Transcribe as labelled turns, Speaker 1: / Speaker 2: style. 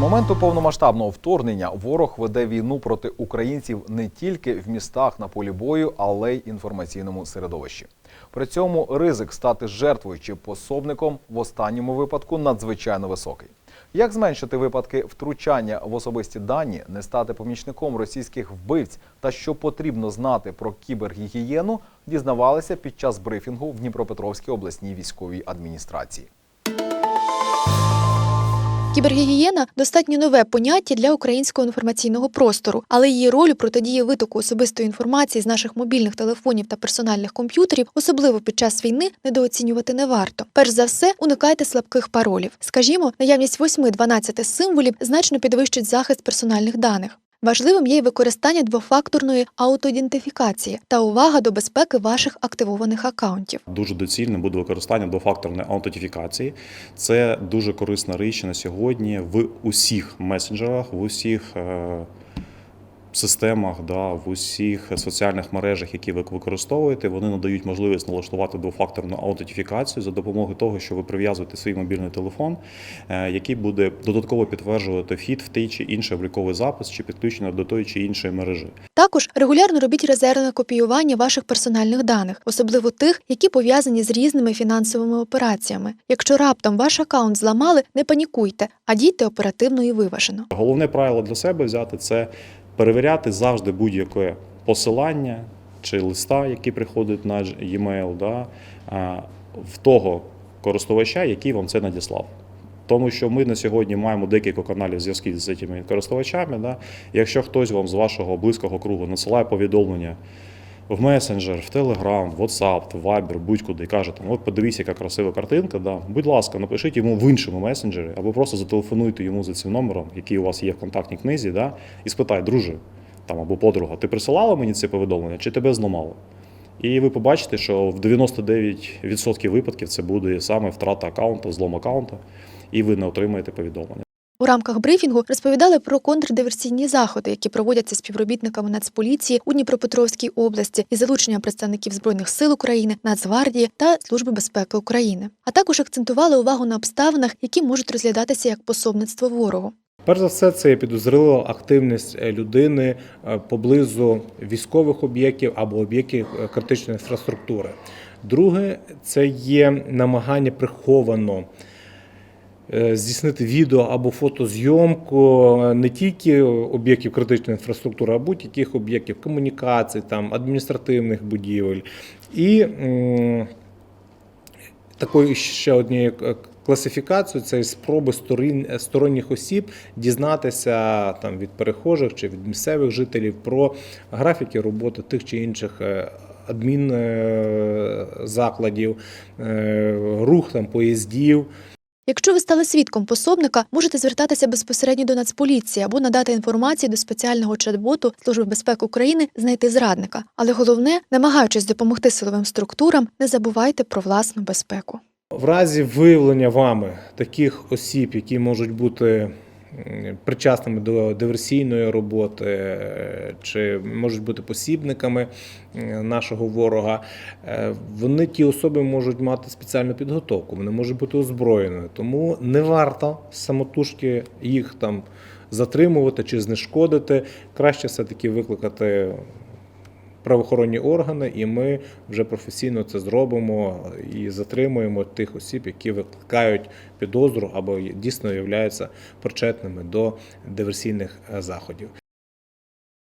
Speaker 1: моменту повномасштабного вторгнення ворог веде війну проти українців не тільки в містах на полі бою, але й інформаційному середовищі. При цьому ризик стати жертвою чи пособником в останньому випадку надзвичайно високий. Як зменшити випадки втручання в особисті дані, не стати помічником російських вбивць та що потрібно знати про кібергігієну, дізнавалися під час брифінгу в Дніпропетровській обласній військовій адміністрації.
Speaker 2: Кібергігієна достатньо нове поняття для українського інформаційного простору, але її роль у протидії витоку особистої інформації з наших мобільних телефонів та персональних комп'ютерів, особливо під час війни, недооцінювати не варто. Перш за все, уникайте слабких паролів. Скажімо, наявність 8-12 символів значно підвищить захист персональних даних. Важливим є й використання двофакторної аутоідентифікації та увага до безпеки ваших активованих акаунтів.
Speaker 3: Дуже доцільне буде використання двофакторної аутентифікації. Це дуже корисна річ на сьогодні в усіх месенджерах, в усіх е, системах, да, в усіх соціальних мережах, які ви використовуєте. Вони надають можливість налаштувати двофакторну аутентифікацію за допомогою того, що ви прив'язуєте свій мобільний телефон, е, який буде додатково підтверджувати вхід в той чи інший обліковий запис чи підключення до тої чи іншої мережі.
Speaker 2: Також регулярно робіть резервне копіювання ваших персональних даних, особливо тих, які пов'язані з різними фінансовими операціями. Якщо раптом ваш акаунт зламали, не панікуйте, а дійте оперативно і виважено.
Speaker 3: Головне правило для себе взяти це перевіряти завжди будь-яке посилання чи листа, який приходить на e-mail, да, в того користувача, який вам це надіслав. Тому що ми на сьогодні маємо декілька каналів зв'язків з цими користувачами. Да. Якщо хтось вам з вашого близького кругу надсилає повідомлення в месенджер, в Telegram, в WhatsApp, в Viber, будь-куди і каже, там, от подивіться, яка красива картинка. Да. Будь ласка, напишіть йому в іншому месенджері або просто зателефонуйте йому за цим номером, який у вас є в контактній книзі, да, і спитай, друже там, або подруга, ти присилала мені це повідомлення чи тебе зламало? І ви побачите, що в 99% випадків це буде саме втрата аккаунта, злом аккаунта, і ви не отримаєте повідомлення.
Speaker 2: У рамках брифінгу розповідали про контрдиверсійні заходи, які проводяться співробітниками Нацполіції у Дніпропетровській області із залученням представників збройних сил України, Нацгвардії та Служби безпеки України. А також акцентували увагу на обставинах, які можуть розглядатися як пособництво ворогу.
Speaker 4: Перш за все, це є підозрілива активність е, людини е, поблизу військових об'єктів або об'єктів е, критичної інфраструктури. Друге, це є намагання приховано здійснити відео або фотозйомку е, не тільки об'єктів критичної інфраструктури, а будь-яких об'єктів комунікацій, там адміністративних будівель. І такою ще однією е, класифікацією це спроби сторонніх осіб дізнатися там від перехожих чи від місцевих жителів про графіки роботи тих чи інших е, адмінзакладів, рух там поїздів.
Speaker 2: Якщо ви стали свідком пособника, можете звертатися безпосередньо до Нацполіції або надати інформацію до спеціального чат-боту Служби безпеки України знайти зрадника. Але головне, намагаючись допомогти силовим структурам, не забувайте про власну безпеку.
Speaker 4: В разі виявлення вами таких осіб, які можуть бути причасними до диверсійної роботи е, чи можуть бути посібниками е, нашого ворога, е, вони ті особи можуть мати спеціальну підготовку, вони можуть бути озброєними. Тому не варто самотужки їх там затримувати чи знешкодити. Краще все-таки викликати правоохоронні органи, і ми вже професійно це зробимо і затримуємо тих осіб, які викликають підозру або дійсно являються причетними до диверсійних е, заходів.